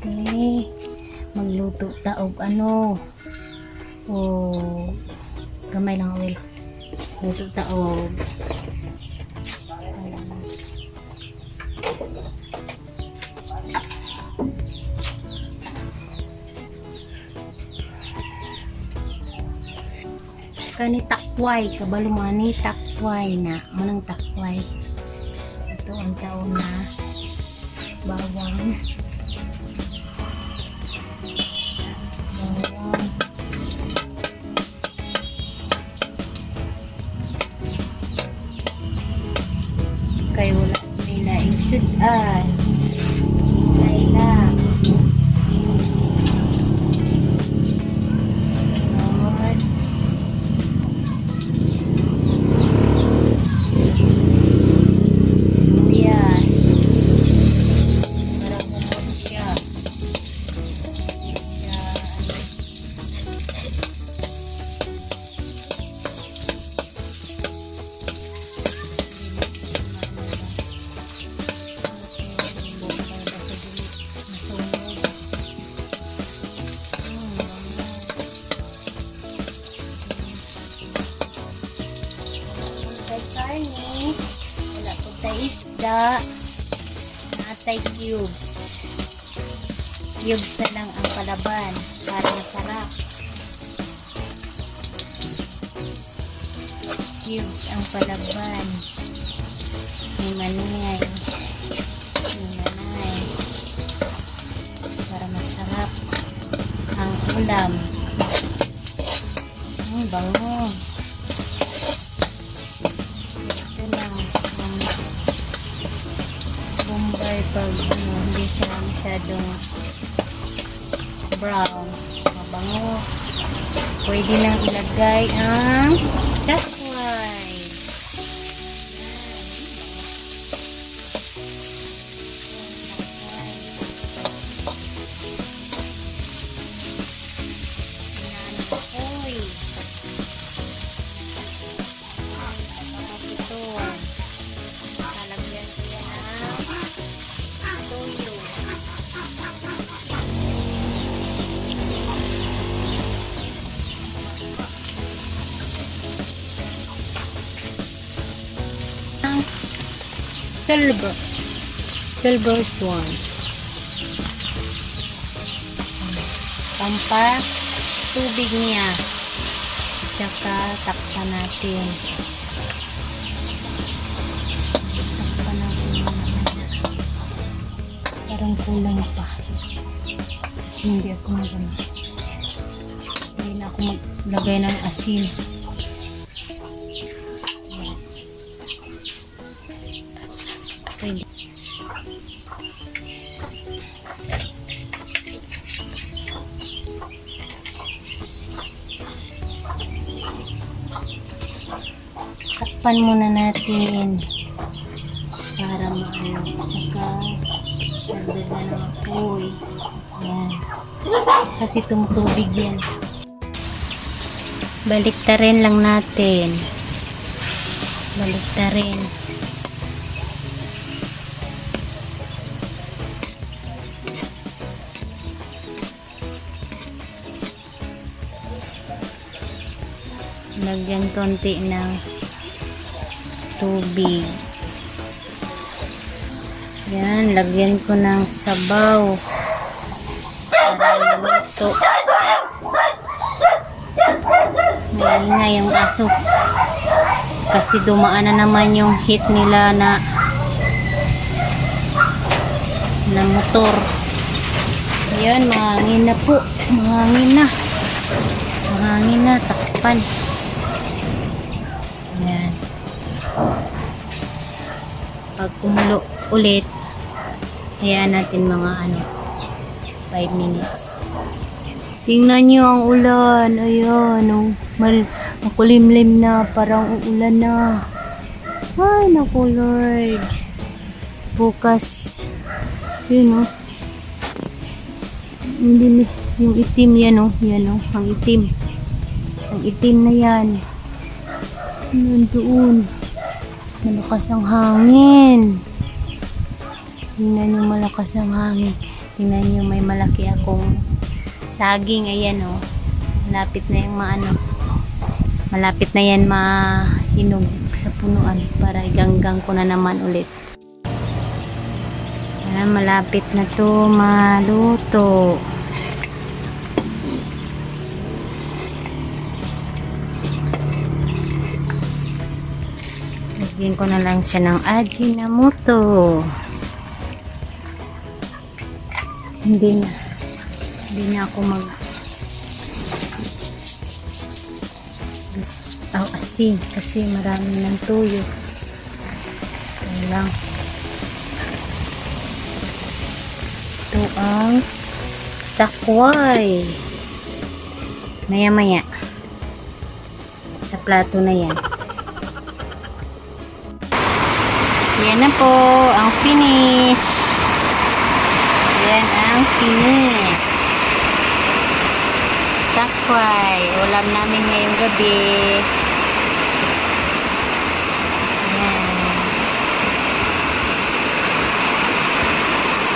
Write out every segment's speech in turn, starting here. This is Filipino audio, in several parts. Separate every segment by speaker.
Speaker 1: Okay. Magluto taog ano. O gamay lang oil. Luto taog. Kani takway, kabalo mga ni takway na, manang takway. Ito ang taon na. Bawang. Laing sudan. Laila. Karne, wala po tayo isda, natay cubes. Cubes na lang ang palaban para masarap. Cubes ang palaban. May maningay. May manay. Para masarap ang ulam. Ang bango. Ito lang ang Bombay pag ano, hindi siya masyadong brown. Mabango. Pwede nang ilagay ang chakway. Silver. Silver swan. Pampa tubig niya. Tsaka takpan natin. Takpan natin Parang kulang pa. Kasi hindi ako mag ano. Hindi na ako maglagay ng asin. Takpan muna natin para maano. Tsaka dagdagan ng apoy. Yan. Kasi tumutubig yan. Baliktarin lang natin. Baliktarin. Lagyan konti ng tubig. Yan, lagyan ko ng sabaw. Para ingay yung aso. Kasi dumaan na naman yung hit nila na na motor. Yan, mahangin na po. Mahangin na. Mahangin na. Takpan. Pag kumulo ulit, hayaan natin mga ano, 5 minutes. Tingnan nyo ang ulan. Ayan, oh. Mal makulimlim na. Parang uulan na. Ay, naku Lord. Bukas. Yun, oh. Hindi, yung itim yan, oh. Yan, oh. Ang itim. Ang itim na yan. Nandoon. Malakas ang hangin. Tingnan yung malakas ang hangin. Tingnan nyo, may malaki akong saging. Ayan o. Malapit na yung maano. Malapit na yan mahinog sa punuan para iganggang ko na naman ulit. Ayan, malapit na to maluto. Lagyan ko na lang siya ng Ajinomoto. Hindi na. Hindi na ako mag Oh, asin. Kasi marami ng tuyo. Ayan lang. Ito ang takway. Maya-maya. Sa plato na yan. Po ang finish. Yan ang finish. Takway. Ulam namin ngayong gabi. Yan.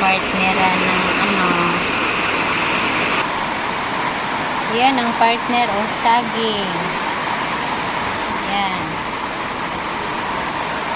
Speaker 1: Partnera ng ano. Yan ang partner o saging. Yan.